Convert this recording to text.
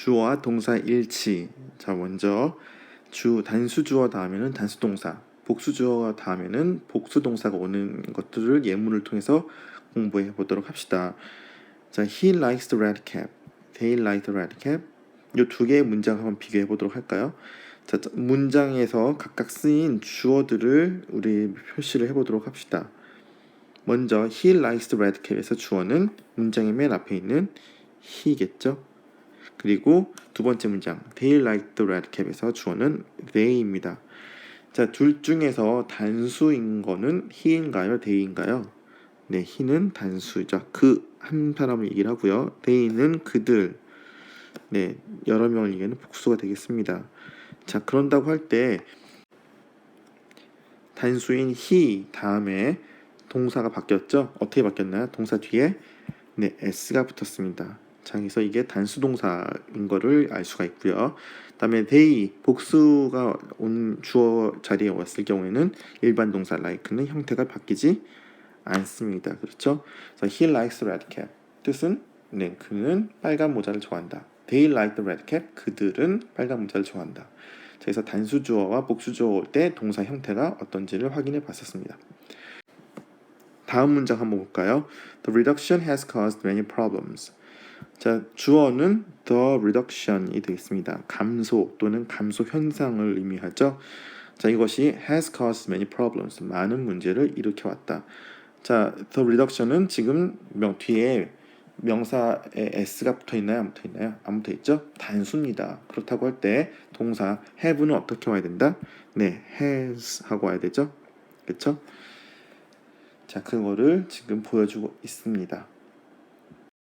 주어와 동사 일치. 자, 먼저 주 단수 주어 다음에는 단수 동사, 복수 주어 다음에는 복수 동사가 오는 것들을 예문을 통해서 공부해 보도록 합시다. 자, he likes the red cap. They like the red cap. 이 두 개의 문장 한번 비교해 보도록 할까요? 자, 문장에서 각각 쓰인 주어들을 우리 표시를 해 보도록 합시다. 먼저 he likes the red cap에서 주어는 문장의 맨 앞에 있는 he겠죠. 그리고 두 번째 문장 they like the red cap에서 주어는 they입니다. 자, 둘 중에서 단수인 거는 he인가요, they인가요? 네, he는 단수죠. 그 한 사람을 얘기를 하고요. they는 그들. 네, 여러 명을 얘기하는 복수가 되겠습니다. 자, 그런다고 할 때 단수인 he 다음에 동사가 바뀌었죠? 어떻게 바뀌었나요? 동사 뒤에 네, s가 붙었습니다. 자, 그래서 이게 단수 동사인 거를 알 수가 있고요. 그다음에 they 복수가 온 주어 자리에 왔을 경우에는 일반 동사 like는 형태가 바뀌지 않습니다. 그렇죠? 그래서 he likes red cap 뜻은 네, 그는 빨간 모자를 좋아한다. They like the red cap. 그들은 빨간 모자를 좋아한다. 자, 그래서 단수 주어와 복수 주어 올 때 동사 형태가 어떤지를 확인해 봤었습니다. 다음 문장 한번 볼까요? The reduction has caused many problems. 자, 주어는 the reduction이 되겠습니다. 감소 또는 감소 현상을 의미하죠. 자, 이것이 has caused many problems. 많은 문제를 일으켜 왔다. 자, the reduction은 지금 명 뒤에 명사에 s가 붙어 있나요? 안 붙어 있나요? 안 붙어 있죠? 단수입니다. 그렇다고 할 때 동사 have는 어떻게 와야 된다? 네, has 하고 와야 되죠. 그렇죠? 자, 그거를 지금 보여주고 있습니다.